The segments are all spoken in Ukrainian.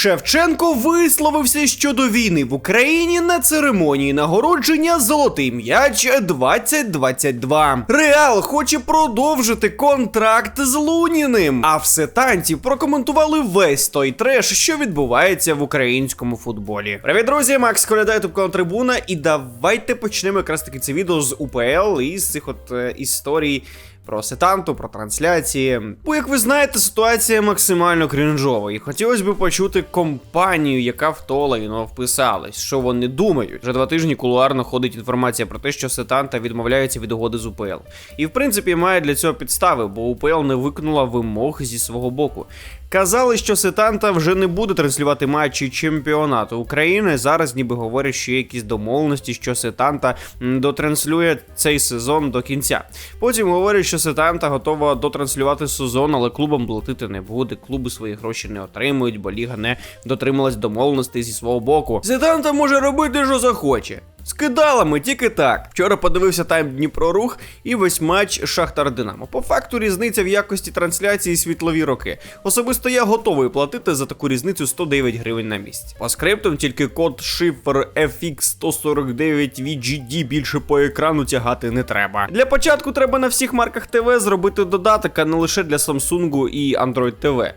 Шевченко висловився щодо війни в Україні на церемонії нагородження Золотий м'яч 2022. Реал хоче продовжити контракт з Луніним. А в сетанті прокоментували весь той треш, що відбувається в українському футболі. Привіт, друзі! Макс Коляда, ютуб Трибуна, і давайте почнемо якраз таки це відео з УПЛ і з цих от е, історій про сетанту, про трансляції. Бо, як ви знаєте, ситуація максимально крінжова, і хотілося б почути компанію, яка в то лайно вписалась, що вони думають. Вже два тижні кулуарно ходить інформація про те, що сетанта відмовляється від угоди з УПЛ. І в принципі має для цього підстави, бо УПЛ не виконала вимог зі свого боку. Казали, що Сетанта вже не буде транслювати матчі чемпіонату України. Зараз ніби говорять, що є якісь домовленості, що Сетанта дотранслює цей сезон до кінця. Потім говорять, що Сетанта готова дотранслювати сезон, але клубам платити не буде. Клуби свої гроші не отримують, бо ліга не дотрималась домовленостей зі свого боку. Сетанта може робити, що захоче. З кидалами тільки так. Вчора подивився тайм Дніпро Рух і весь матч Шахтар Динамо. По факту різниця в якості трансляції світлові роки. Особисто я готовий платити за таку різницю 109 гривень на місяць. По скриптам тільки код шифр FX 149 VGD більше по екрану тягати не треба. Для початку треба на всіх марках ТВ зробити додаток, а не лише для Samsung і Android TV.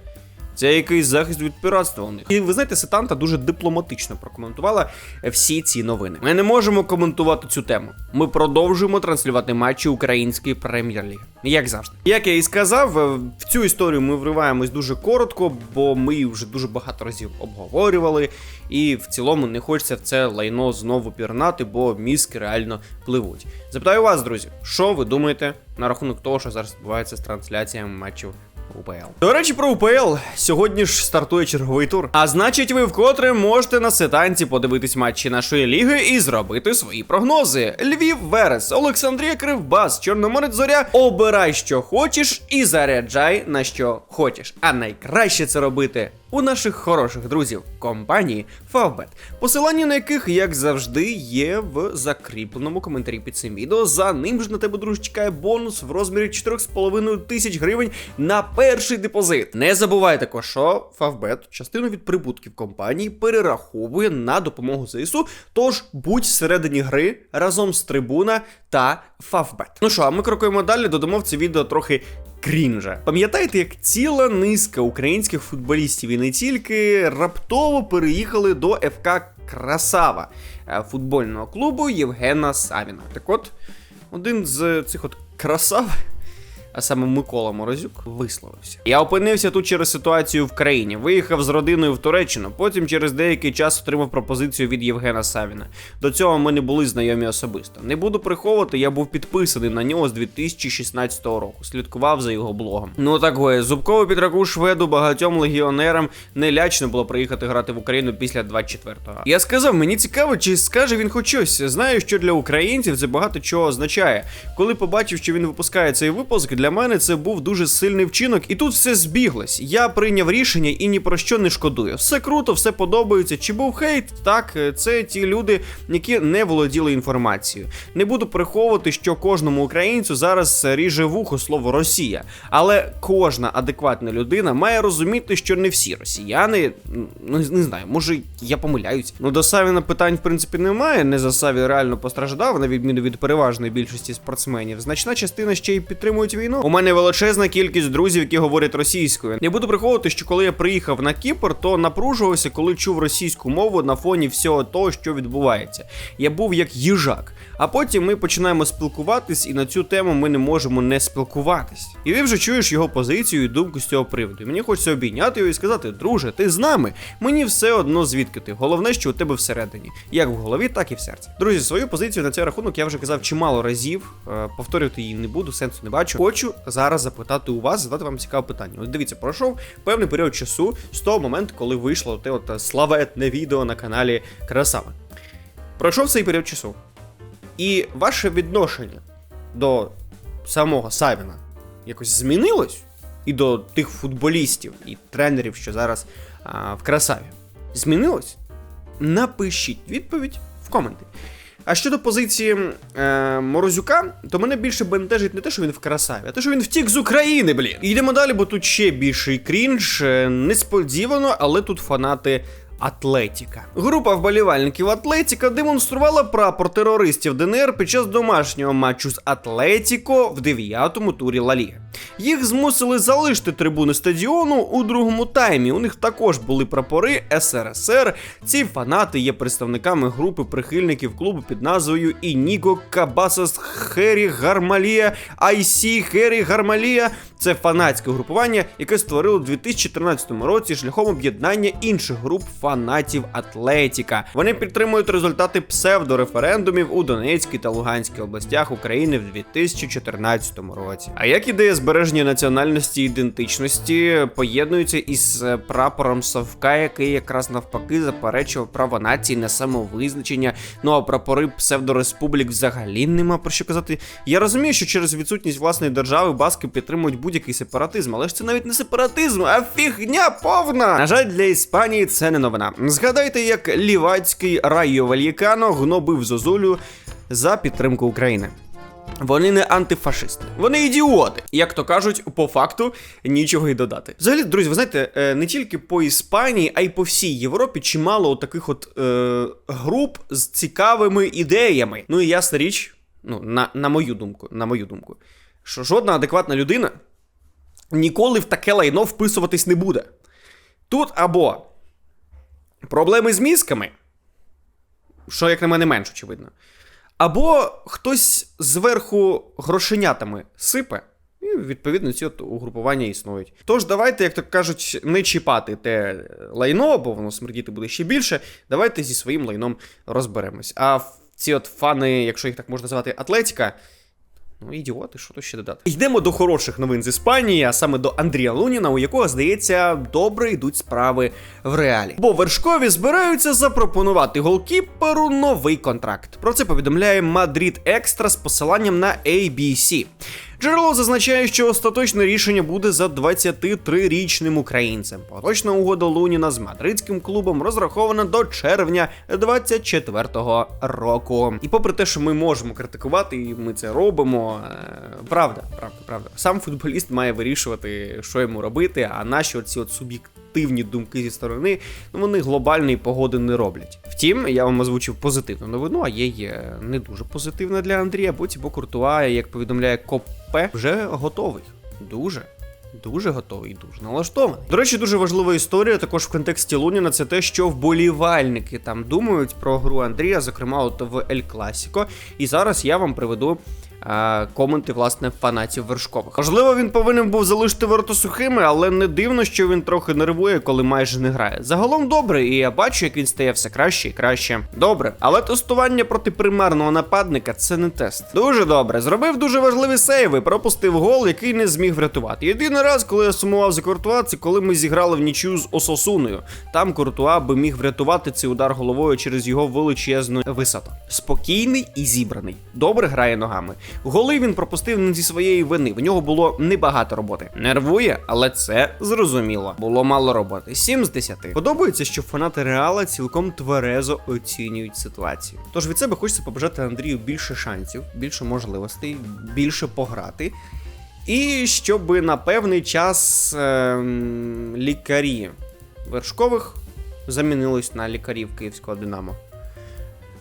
Це якийсь захист від піратства у них. І ви знаєте, Сетанта дуже дипломатично прокоментувала всі ці новини. Ми не можемо коментувати цю тему. Ми продовжуємо транслювати матчі української прем'єр-ліги. Як завжди. Як я і сказав, е, в цю історію ми вриваємось дуже коротко, бо ми її вже дуже багато разів обговорювали, і в цілому не хочеться в це лайно знову пірнати, бо мізки реально пливуть. Запитаю вас, друзі, що ви думаєте на рахунок того, що зараз відбувається з трансляціями матчів УПЛ. До речі, про УПЛ. Сьогодні ж стартує черговий тур. А значить, ви вкотре можете на сетанці подивитись матчі нашої ліги і зробити свої прогнози. Львів Верес, Олександрія Кривбас, Чорноморець Зоря. Обирай, що хочеш, і заряджай на що хочеш. А найкраще це робити. У наших хороших друзів компанії Favbet, посилання на яких, як завжди, є в закріпленому коментарі під цим відео. За ним ж на тебе, друже, чекає бонус в розмірі 4,5 тисяч гривень на перший депозит. Не забувай також, що Favbet частину від прибутків компанії перераховує на допомогу ЗСУ. Тож будь всередині гри разом з трибуна та Favbet. Ну що, а ми крокуємо далі, додамо в це відео трохи крінжа. Пам'ятаєте, як ціла низка українських футболістів і не тільки раптово переїхали до ФК Красава е, футбольного клубу Євгена Савіна. Так от, один з цих от красав. А саме Микола Морозюк висловився. Я опинився тут через ситуацію в країні. Виїхав з родиною в Туреччину. Потім через деякий час отримав пропозицію від Євгена Савіна. До цього ми не були знайомі особисто. Не буду приховувати, я був підписаний на нього з 2016 року. Слідкував за його блогом. Ну такое, зубково підраку шведу багатьом легіонерам не лячно було приїхати грати в Україну після 24-го. Я сказав, мені цікаво, чи скаже він хоч щось. Знаю, що для українців це багато чого означає. Коли побачив, що він випускає цей випуск, для мене це був дуже сильний вчинок, і тут все збіглось. Я прийняв рішення і ні про що не шкодую. Все круто, все подобається. Чи був хейт? Так, це ті люди, які не володіли інформацією. Не буду приховувати, що кожному українцю зараз ріже вухо слово Росія, але кожна адекватна людина має розуміти, що не всі росіяни, ну не знаю, може я помиляюсь. Ну до Савіна питань в принципі немає. Не за Саві реально постраждав, на відміну від переважної більшості спортсменів. Значна частина ще й підтримують війну. У мене величезна кількість друзів, які говорять російською. Не буду приховувати, що коли я приїхав на Кіпр, то напружувався, коли чув російську мову на фоні всього того, що відбувається. Я був як їжак. А потім ми починаємо спілкуватись, і на цю тему ми не можемо не спілкуватись. І ти вже чуєш його позицію і думку з цього приводу. І мені хочеться обійняти його і сказати: друже, ти з нами. Мені все одно звідки ти. Головне, що у тебе всередині, як в голові, так і в серці. Друзі, свою позицію на цей рахунок я вже казав чимало разів. Е, Повторювати її не буду, сенсу не бачу. Хочу зараз запитати у вас, задати вам цікаве питання. Ось дивіться, пройшов певний період часу з того моменту, коли вийшло те от славетне відео на каналі Красава. Пройшов цей період часу. І ваше відношення до самого Савіна якось змінилось? І до тих футболістів і тренерів, що зараз а, в красаві. Змінилось? Напишіть відповідь в коменти. А щодо позиції е, Морозюка, то мене більше бентежить не те, що він в красаві, а те, що він втік з України, блін. Йдемо далі, бо тут ще більший крінж. Е, Несподівано, але тут фанати. Атлетіка. Група вболівальників Атлетіка демонструвала прапор терористів ДНР під час домашнього матчу з Атлетіко в дев'ятому турі Ла Ліги. Їх змусили залишити трибуни стадіону у другому таймі. У них також були прапори СРСР. Ці фанати є представниками групи прихильників клубу під назвою Ініго Кабасас Хері Гармалія Айсі Хері Гармалія. Це фанатське групування, яке створило у 2014 році шляхом об'єднання інших груп фанатів Атлетіка. Вони підтримують результати псевдореферендумів у Донецькій та Луганській областях України в 2014 році. А як ідея збереження національності ідентичності поєднується із е, прапором Совка, який якраз навпаки заперечував право нації на самовизначення. Ну а прапори псевдореспублік взагалі нема про що казати. Я розумію, що через відсутність власної держави баски підтримують будь-який сепаратизм, але ж це навіть не сепаратизм, а фігня повна. На жаль, для Іспанії це не новина. Згадайте, як лівацький Райо Вальєкано гнобив Зозулю за підтримку України. Вони не антифашисти, вони ідіоти. Як то кажуть, по факту нічого й додати. Взагалі, друзі, ви знаєте, е, не тільки по Іспанії, а й по всій Європі чимало таких от е, груп з цікавими ідеями. Ну і ясна річ, ну на, на мою думку, на мою думку, що жодна адекватна людина ніколи в таке лайно вписуватись не буде. Тут або проблеми з мізками, що, як на мене, менш очевидно. Або хтось зверху грошенятами сипе, і відповідно ці от угрупування існують. Тож давайте, як то кажуть, не чіпати те лайно, бо воно смердіти буде ще більше. Давайте зі своїм лайном розберемось. А ці от фани, якщо їх так можна назвати, Атлетіка. Ну, ідіоти, що тут ще додати. Йдемо до хороших новин з Іспанії, а саме до Андрія Луніна, у якого, здається, добре йдуть справи в реалі. Бо вершкові збираються запропонувати голкіперу новий контракт. Про це повідомляє Мадрид Екстра з посиланням на ABC. Джерело зазначає, що остаточне рішення буде за 23-річним українцем. Поточна угода Луніна з мадридським клубом розрахована до червня 24-го року. І попри те, що ми можемо критикувати, і ми це робимо, е, правда, правда, правда. Сам футболіст має вирішувати, що йому робити, а наші оці от суб'єктивні думки зі сторони, ну вони глобальної погоди не роблять. Втім, я вам озвучив позитивну новину, а є, є не дуже позитивна для Андрія, бо Тібо Куртуа, як повідомляє Копе, вже готовий. Дуже. Дуже готовий і дуже налаштований. До речі, дуже важлива історія також в контексті Луніна. Це те, що вболівальники там думають про гру Андрія, зокрема, от в Ель Класіко. І зараз я вам приведу е, коменти власне фанатів вершкових. Можливо, він повинен був залишити ворота сухими, але не дивно, що він трохи нервує, коли майже не грає. Загалом добре, і я бачу, як він стає все краще і краще. Добре, але тестування проти примарного нападника це не тест. Дуже добре. Зробив дуже важливі сейви, пропустив гол, який не зміг врятувати. Єдиний раз, коли я сумував за Куртуа, це коли ми зіграли в нічю з Ососуною. Там Куртуа би міг врятувати цей удар головою через його величезну висоту. Спокійний і зібраний. Добре грає ногами. Голи він пропустив не зі своєї вини. В нього було небагато роботи. Нервує, але це зрозуміло. Було мало роботи. 7 з 10. Подобається, що фанати Реала цілком тверезо оцінюють ситуацію. Тож від себе хочеться побажати Андрію більше шансів, більше можливостей, більше пограти. І щоб на певний час ем, лікарі вершкових замінились на лікарів київського Динамо.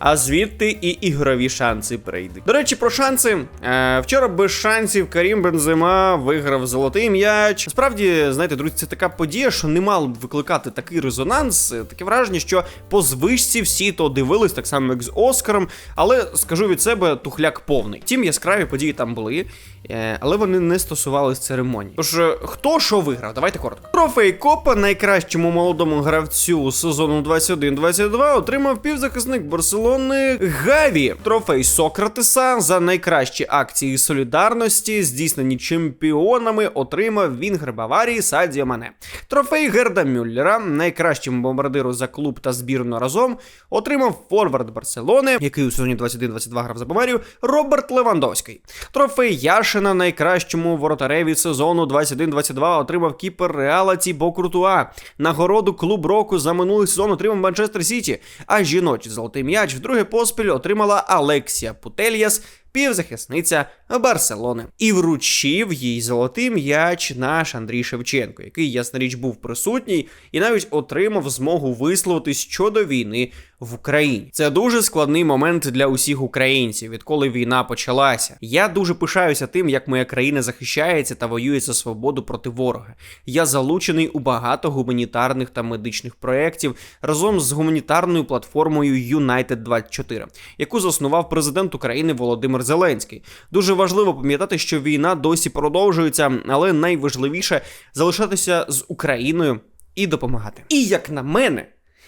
А звідти і ігрові шанси прийдуть. До речі, про шанси. Е, вчора без шансів Карім Бензема виграв золотий м'яч. Насправді, знаєте, друзі, це така подія, що не мало б викликати такий резонанс. Е, Таке враження, що по звичці всі то дивились, так само як з Оскаром. Але скажу від себе, тухляк повний. Втім, яскраві події там були, е, але вони не стосувались церемонії. Тож, е, хто що виграв? Давайте коротко. Трофей Копа найкращому молодому гравцю сезону 21-22 отримав півзахисник Барселони Гаві. Трофей Сократеса за найкращі акції солідарності, здійснені чемпіонами, отримав Вінгер Баварії Садіо Мане. Трофей Герда Мюллера, найкращим бомбардиру за клуб та збірну разом, отримав форвард Барселони, який у сезоні 21-22 грав за Баварію, Роберт Левандовський. Трофей Яшина найкращому воротареві сезону 21-22 отримав кіпер Реала Тібо Куртуа. Нагороду клуб року за минулий сезон отримав Манчестер Сіті, а жіночий золотий м'яч в вдруге поспіль отримала Алексія Путельяс, півзахисниця Барселони, і вручив їй золотий м'яч наш Андрій Шевченко, який, ясна річ, був присутній і навіть отримав змогу висловитись щодо війни в Україні. Це дуже складний момент для усіх українців, відколи війна почалася. Я дуже пишаюся тим, як моя країна захищається та воює за свободу проти ворога. Я залучений у багато гуманітарних та медичних проєктів разом з гуманітарною платформою United 24 яку заснував президент України Володимир Зеленський. Дуже важливо пам'ятати, що війна досі продовжується, але найважливіше залишатися з Україною і допомагати. І як на мене,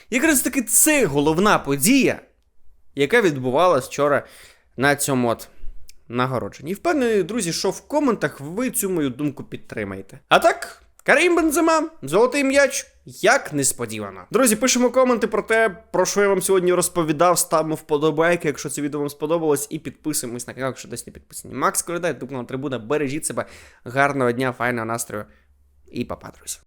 якраз таки це головна подія, яка відбувалась вчора на цьому от нагородженні. І впевнений, друзі, що в коментах ви цю мою думку підтримаєте. А так. Карим Бензема, золотий м'яч, як несподівано. Друзі, пишемо коменти про те, про що я вам сьогодні розповідав. Ставимо вподобайки, якщо це відео вам сподобалось, і підписуємось на канал, якщо десь не підписані. Макс Коридай, Дубна Трибуна, бережіть себе, гарного дня, файного настрою і папа, друзі.